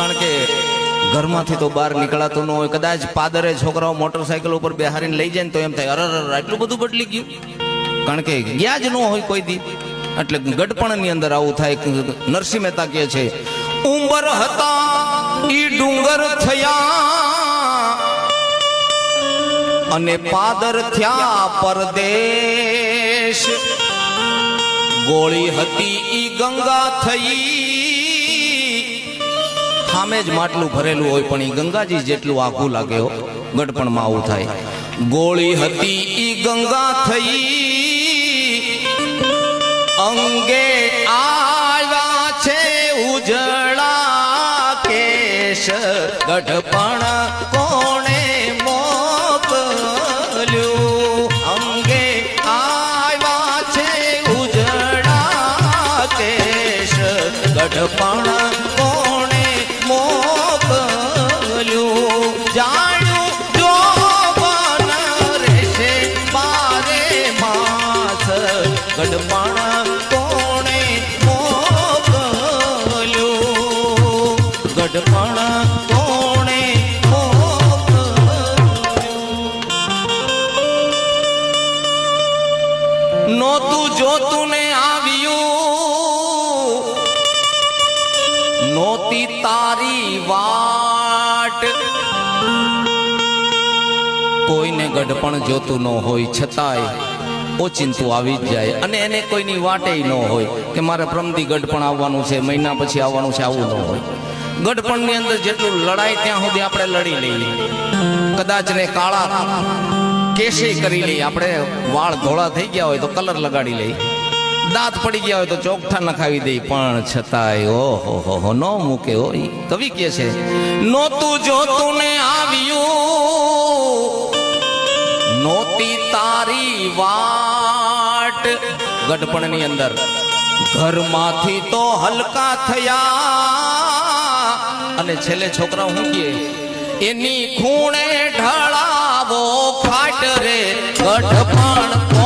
કારણ કે ઘરમાંથી તો બહાર નીકળાતું ન હોય. કદાચ પાદરે છોકરાઓ મોટરસાઇકલ ઉપર બેહારીને લઈ જાય ને તો એમ થાય અરે અરે આટલું બધું બદલી ગયું. કારણ કે ગયા જ ન હોય કોઈ દી. એટલે ગડપણની અંદર આવું થાય નરસિંહ મહેતા કહે છે, ઉંબર હતા, ઈ ડુંગર થયા. અને પાદર થયા પરદેશ. ગોળી હતી ઈ ગંગા થઈ. સામે જ માટલું ભરેલું હોય પણ ઈ ગંગાજી જેટલું આખું લાગે હો ગડપણમાં આવું થાય. ગોળી હતી ઈ ગંગા થઈ, અંગે આવ્યા છે ઉજળા કેશ. ગઢપણ કોણે ગઢપણ ગઢપણ કોણે મોકલ્યું ગઢપણ કોણે નોતું જોતું ને આવ્યું. નોતી તારી વાટ. કોઈને ગઢપણ જોતું ન હોય છતાંય ઓચિંતું આવી જ જાય. અને એને કોઈની વાટે ન હોય કે મારે પ્રમદી ગઢપણ આવવાનું છે, મહિના પછી આવવાનું છે, આવું ન હોય. ગઢપણની અંદર જેટલું લડાય ત્યાં સુધી આપણે લડી લઈએ. કદાચ ને કાળા કેસે કરી લઈએ. આપણે વાળ ધોળા થઈ ગયા હોય તો કલર લગાડી લઈએ. દાંત પડી ગયા હોય તો ચોકઠા નખાવી દઈ પણ છતાંય, ઓહો, હો ન મૂકે હોય કવિ કે છે નોતું જોતું ને આવ્યું તારી વાટ. ગઢપણની અંદર. ઘરમાંથી તો હલકા થયા. અને છેલ્લે છોકરા હું કે એની ખૂણે ઢળાવો ફાટ રે ગઢપણ